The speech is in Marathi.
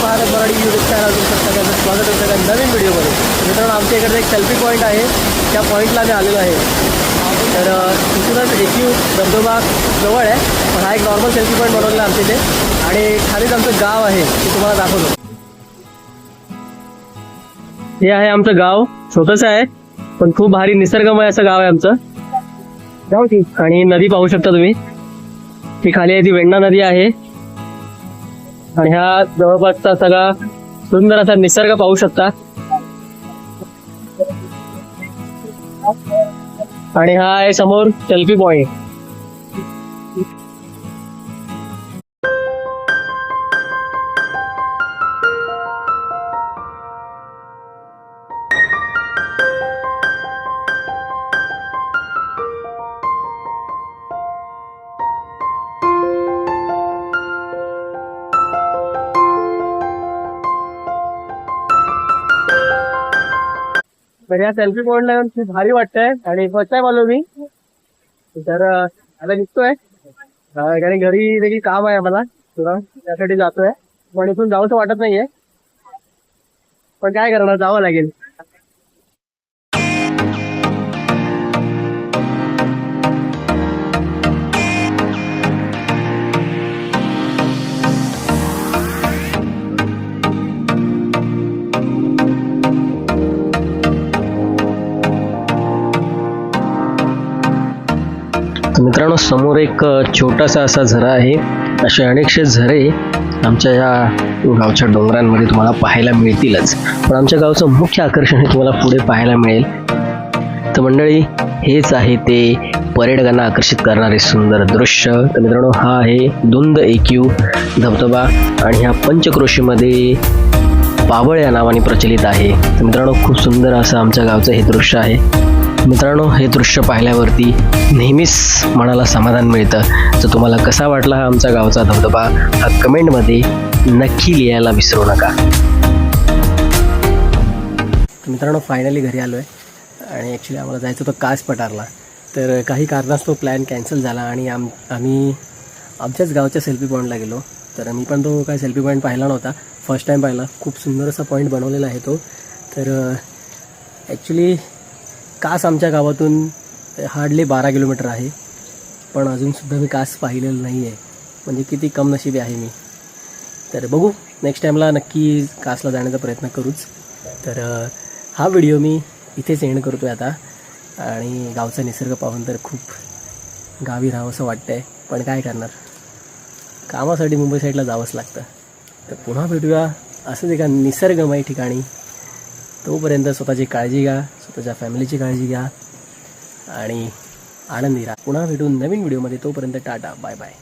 स्वागत आहे सगळ्या नवीन व्हिडिओमध्ये. मित्रांनो आमच्या इकडे एक सेल्फी पॉईंट आहे. त्या पॉईंटला मी आलेलो आहे. तर तिथूनच एकयू धबधबा जवळ आहे. पण हा एक नॉर्मल सेल्फी पॉईंट बनवलेला आमच्या इथे. आणि खालीच आमचं गाव आहे ते तुम्हाला दाखवतो. हे आहे आमचं गाव. छोटंसं आहे पण खूप भारी निसर्गमय असं गाव आहे आमचं. आणि नदी पाहू शकता तुम्ही. ती खाली आहे ती वेण्णा नदी आहे. आणि ह्या जवळपासचा सगळा सुंदर असा निसर्ग पाहू शकता. आणि हा आहे समोर सेल्फी पॉइंट. तर या सेल्फी पॉइंटला येऊन खूप भारी वाटतंय. आणि फर्स्ट टाइम आलो मी. तर आता निघतोय. कारण घरी देखील काम आहे मला तुला त्यासाठी जातोय. पण इथून जाऊचं वाटत नाहीये. पण काय करणार? जावं लागेल. तर मित्रांनो समोर एक छोटासा असा झरा आहे. असे अनेकशे झरे आमच्या या गावच्या डोंगरांमध्ये तुम्हाला पाहायला मिळतीलच. पण आमच्या गावचं मुख्य आकर्षण हे तुम्हाला पुढे पाहायला मिळेल. तर मंडळी हेच आहे ते पर्यटकांना आकर्षित करणारे सुंदर दृश्य. तर मित्रांनो हा आहे धुंद एक्यू धबधबा आणि ह्या पंचक्रोशीमध्ये पावळ या नावाने प्रचलित आहे. तर मित्रांनो खूप सुंदर असं आमच्या गावचं हे दृश्य आहे. मित्रांनो हे दृश्य पाहिल्यावरती नेहमीच मनाला समाधान मिळतं. तर तुम्हाला कसा वाटला हा आमचा गावचा धबधबा? हा कमेंटमध्ये नक्की लिहायला विसरू नका. मित्रांनो फायनली घरी आलो आहे आणि ॲक्च्युली आम्हाला जायचं होतं कास पठारला तर काही कारणास्तव प्लॅन कॅन्सल झाला आणि आम आम्ही आमच्याच गावच्या सेल्फी पॉईंटला गेलो. तर मी पण तो काय सेल्फी पॉईंट पाहिला नव्हता. फर्स्ट टाईम पाहिला. खूप सुंदर असा पॉईंट बनवलेला आहे तो. तर uh, ॲक्च्युली कास आमच्या गावातून हार्डली बारा किलोमीटर आहे. पण अजूनसुद्धा मी कास पाहिलेलं नाही आहे म्हणजे किती कम नशिबी आहे मी. तर बघू नेक्स्ट टाईमला नक्की कासला जाण्याचा प्रयत्न करूच. तर हा व्हिडिओ मी इथेच एंड करतो आहे आता. आणि गावचा निसर्ग पाहून तर खूप गावी राहावं असं वाटतं आहे पण काय करणार? कामासाठी मुंबई साईडला जावंच लागतं. तर पुन्हा भेटूया असंच एका निसर्गमय ठिकाणी. तोपर्यंत स्वतःची काळजी घ्या स्वतःच्या फॅमिलीची काळजी घ्या आणि आनंदी राहा. पुन्हा भेटून नवीन व्हिडिओमध्ये. तोपर्यंत टाटा बाय बाय.